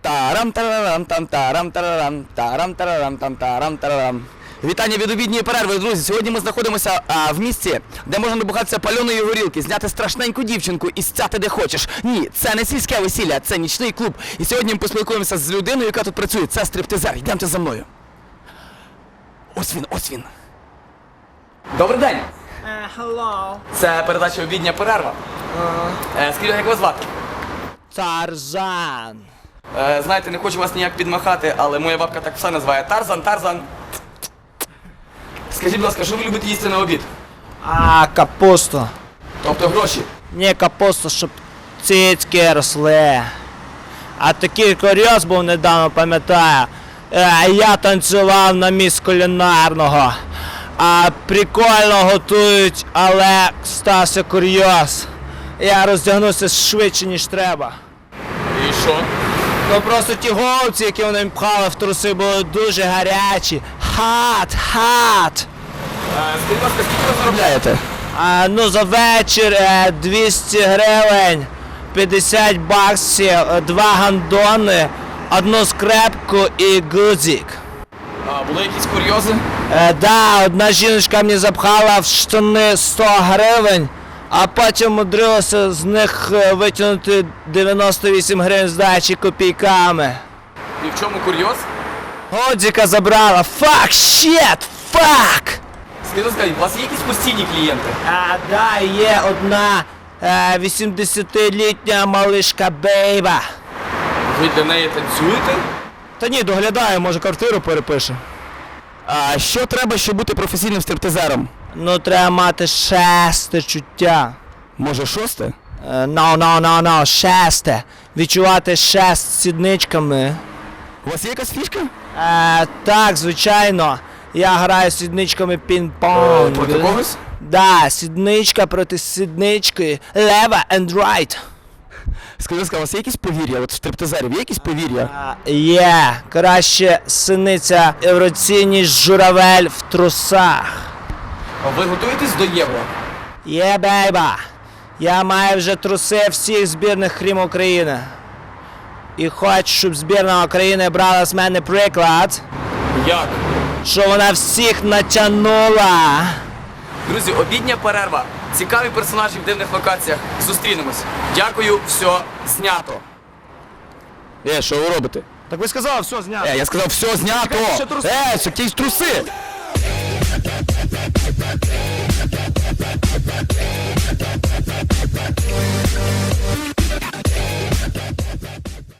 тарам тарарам там тарам тарарам тарам тарарам там тарам тарарам. Вітання від обідньої перерви, друзі. Сьогодні ми знаходимося а, в місці, де можна набухатися пальоної горілки, зняти страшненьку дівчинку і стяти де хочеш. Ні, це не сільське весілля, це нічний клуб. І сьогодні ми поспілкуємося з людиною, яка тут працює. Це стриптизер. Йдемте за мною. Ось він, ось він. Добрий день. Uh, hello. Це передача обідня перерва. Е, Скажіть, як вас звати? Тарзан. Е, знаєте, не хочу вас ніяк підмахати, але моя бабка так все називає Тарзан, Тарзан. Скажіть, будь ласка, що ви любите їсти на обід? А, капуста. Тобто гроші. Не капуста, щоб цицьки росли. А такий курйоз був недавно, пам'ятаю. Е, я танцював на міс кулінарного. А прикольно готують, але стався курйоз. Я роздягнувся швидше, ніж треба. І що? Ну просто ті голубці, які вони пхали в труси, були дуже гарячі. Хат, хат. Е, скажіть, ласка, скільки ви заробляєте? А, ну за вечір е, 200 гривень, 50 баксів, е, два гандони, одну скрепку і гудзик. А, були якісь курйози? Е, да, одна жіночка мені запхала в штани 100 гривень, а потім мудрилася з них е, витягнути 98 гривень здачі копійками. І в чому курйоз? Годзика забрала. Фак, щет, фак! Скажіть, ласка, у вас є якісь постійні клієнти? А, да, є одна е, 80-літня малишка Бейба. Ви для неї танцюєте? Та ні, доглядаю, може квартиру перепише. А що треба, щоб бути професійним стриптизером? Ну, треба мати шесте чуття. Може, шосте? Е, No, no, no, no, шесте. Відчувати шест з сідничками. У вас є якась фішка? Е, так, звичайно. Я граю з сідничками пінг-понг. Проти когось? Да, сідничка проти сіднички. Лева and right. Будь ласка, у вас є якісь повір'я? От в стриптизерів є якісь повір'я? А, Є, краще синиця в руці, ніж журавель в трусах. А ви готуєтесь до євро? Є, бейба. Я маю вже труси всіх збірних, крім України. І хочу, щоб збірна України брала з мене приклад, Як? що вона всіх натягнула. Друзі, обідня перерва. Цікаві персонажі в дивних локаціях. Зустрінемось. Дякую, все знято. Е, що ви робите? Так ви сказали, все, зняв. Е, я сказав, все знято. Чекайте, ще труси. Е, якісь труси.